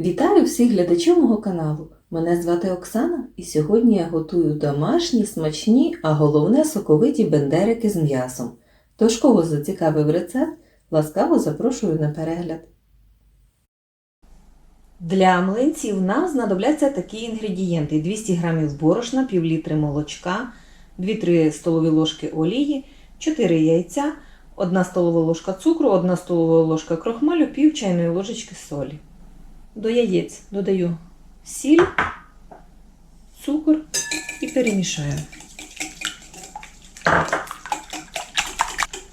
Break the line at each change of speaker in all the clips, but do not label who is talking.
Вітаю всіх глядачів мого каналу. Мене звати Оксана, і сьогодні я готую домашні, смачні, а головне соковиті бендерики з м'ясом. Тож, кого зацікавив рецепт, ласкаво запрошую на перегляд. Для млинців нам знадобляться такі інгредієнти: 200 г борошна, пів літри молочка, 2-3 столові ложки олії, 4 яйця, 1 столова ложка цукру, 1 столова ложка крохмалю, пів чайної ложечки солі. До яєць додаю сіль, цукор і перемішаю.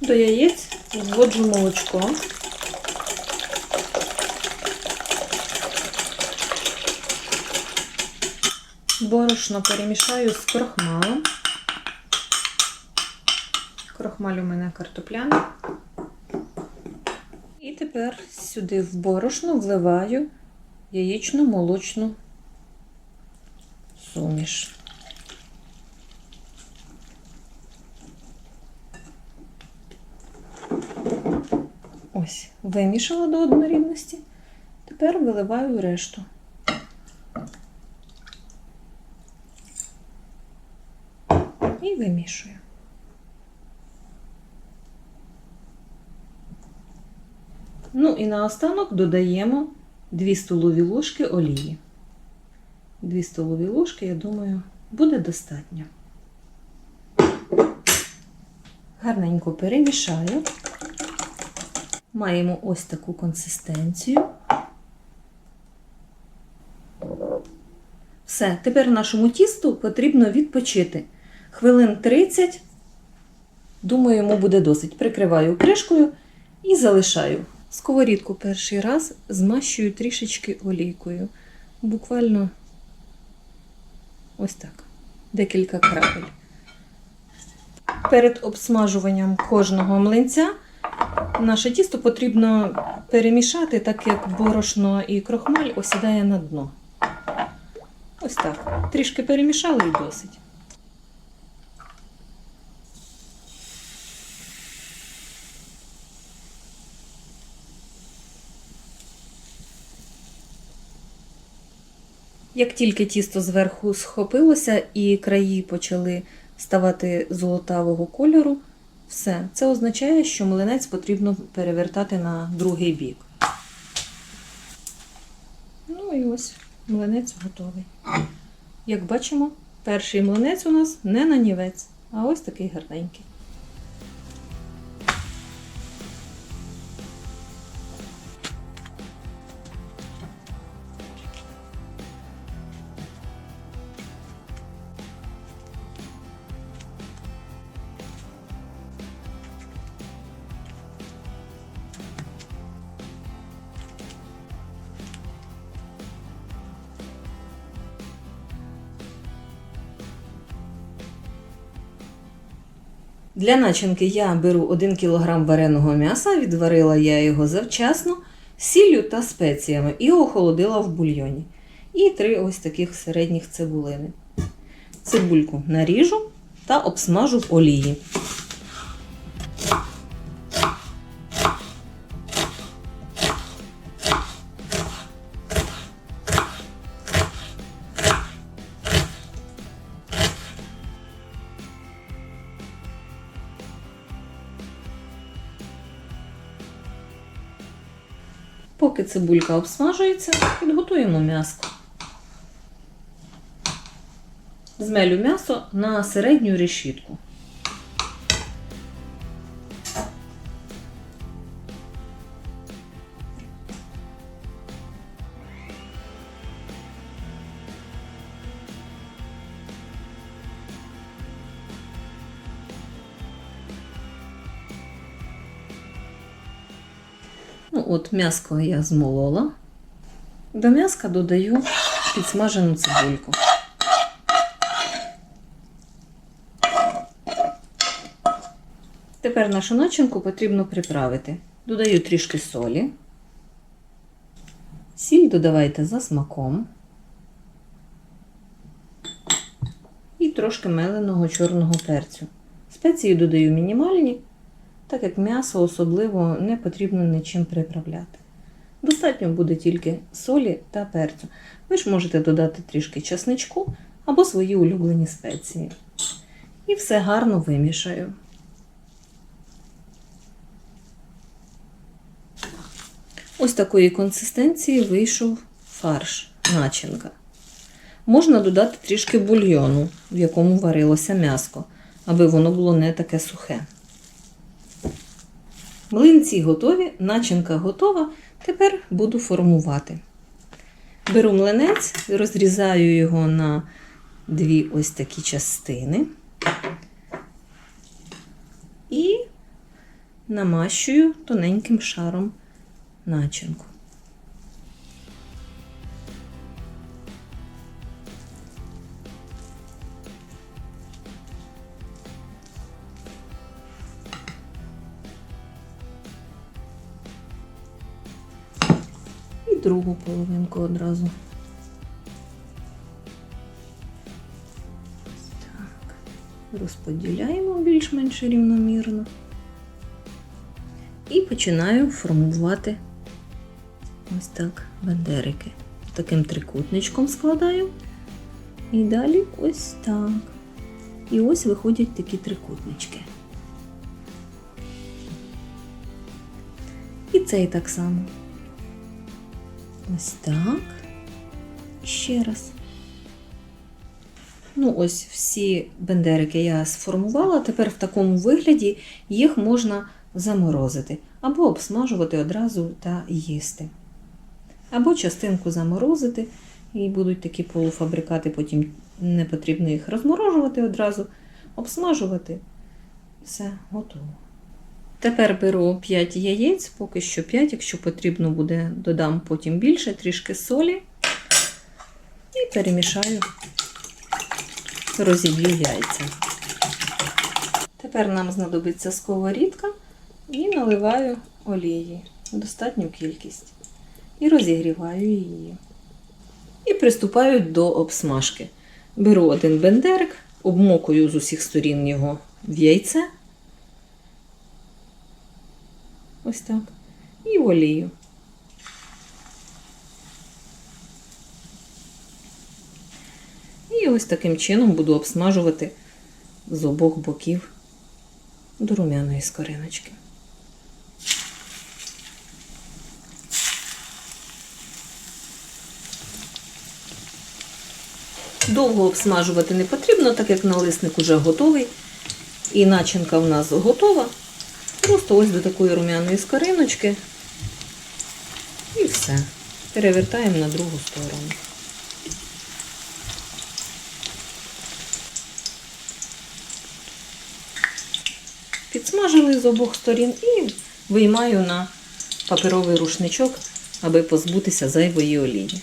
До яєць вводжу молочко. Борошно перемішаю з крохмалом. Крохмаль у мене картопляний. І тепер сюди в борошно вливаю яєчну молочну суміш. Ось, вимішала до однорідності. Тепер виливаю решту. І вимішую. Ну і наостанок додаємо 2 столові ложки олії. 2 столові ложки, я думаю, буде достатньо. Гарненько перемішаю. Маємо ось таку консистенцію. Все, тепер нашому тісту потрібно відпочити. Хвилин 30, думаю, йому буде досить. Прикриваю кришкою і залишаю. Сковорідку перший раз змащую трішечки олійкою. Буквально ось так, декілька крапель. Перед обсмажуванням кожного млинця наше тісто потрібно перемішати, так як борошно і крохмаль осідає на дно. Ось так. Трішки перемішали і досить. Як тільки тісто зверху схопилося і краї почали ставати золотавого кольору, все, це означає, що млинець потрібно перевертати на другий бік. Ну і ось млинець готовий. Як бачимо, перший млинець у нас не нанівець, а ось такий гарненький. Для начинки я беру 1 кг вареного м'яса, відварила я його завчасно, сіллю та спеціями і охолодила в бульйоні. І три ось таких середніх цибулини. Цибульку наріжу та обсмажу в олії. Поки цибулька обсмажується, підготуємо м'яско. Змелю м'ясо на середню решітку. От м'яско я змолола. До м'яска додаю підсмажену цибульку. Тепер нашу начинку потрібно приправити. Додаю трішки солі. Сіль додавайте за смаком. І трошки меленого чорного перцю. Спеції додаю мінімальні, так як м'ясо особливо не потрібно нічим приправляти. Достатньо буде тільки солі та перцю. Ви ж можете додати трішки часничку або свої улюблені спеції. І все гарно вимішаю. Ось такої консистенції вийшов фарш, начинка. Можна додати трішки бульйону, в якому варилося м'яско, аби воно було не таке сухе. Млинці готові, начинка готова. Тепер буду формувати. Беру млинець, розрізаю його на дві ось такі частини і намащую тоненьким шаром начинку. Другу половинку одразу. Так, розподіляємо більш-менш рівномірно. І починаю формувати ось так бандерики. Таким трикутничком складаю. І далі ось так. І ось виходять такі трикутнички. І цей так само. Ось так. Ще раз. Ну, ось всі бендерики я сформувала. Тепер в такому вигляді їх можна заморозити або обсмажувати одразу та їсти. Або частинку заморозити, і будуть такі полуфабрикати, потім не потрібно їх розморожувати одразу, обсмажувати. Все, готово. Тепер беру 5 яєць, поки що 5, якщо потрібно буде, додам потім більше, трішки солі і перемішаю, розіб'ю яйця. Тепер нам знадобиться сковорідка і наливаю олії, достатню кількість. І розігріваю її. І приступаю до обсмажки. Беру один бендерик, обмокую з усіх сторін його в яйце. Ось так. І в олію. І ось таким чином буду обсмажувати з обох боків до румяної скориночки. Довго обсмажувати не потрібно, так як налисник уже готовий. І начинка в нас готова. Просто ось до такої румяної скориночки. І все. Перевертаємо на другу сторону. Підсмажили з обох сторін і виймаю на паперовий рушничок, аби позбутися зайвої олії.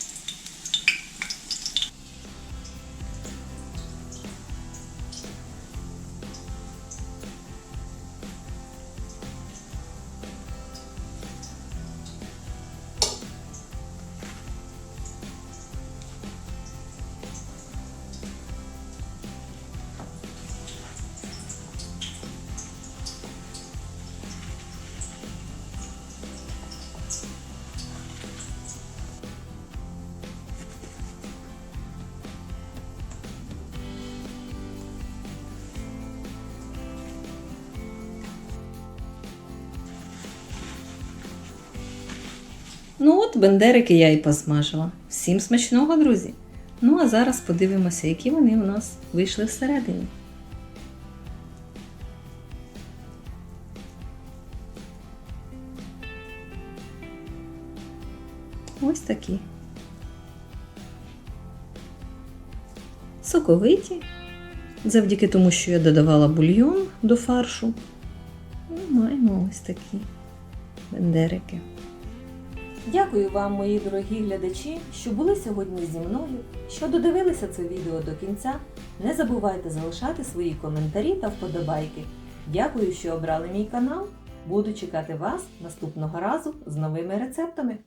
Ну от, бендерики я і посмажила. Всім смачного, друзі! Ну а зараз подивимося, які вони у нас вийшли всередині. Ось такі. Соковиті, завдяки тому, що я додавала бульйон до фаршу. Ну, маємо ось такі бендерики. Дякую вам, мої дорогі глядачі, що були сьогодні зі мною, що додивилися це відео до кінця. Не забувайте залишати свої коментарі та вподобайки. Дякую, що обрали мій канал. Буду чекати вас наступного разу з новими рецептами.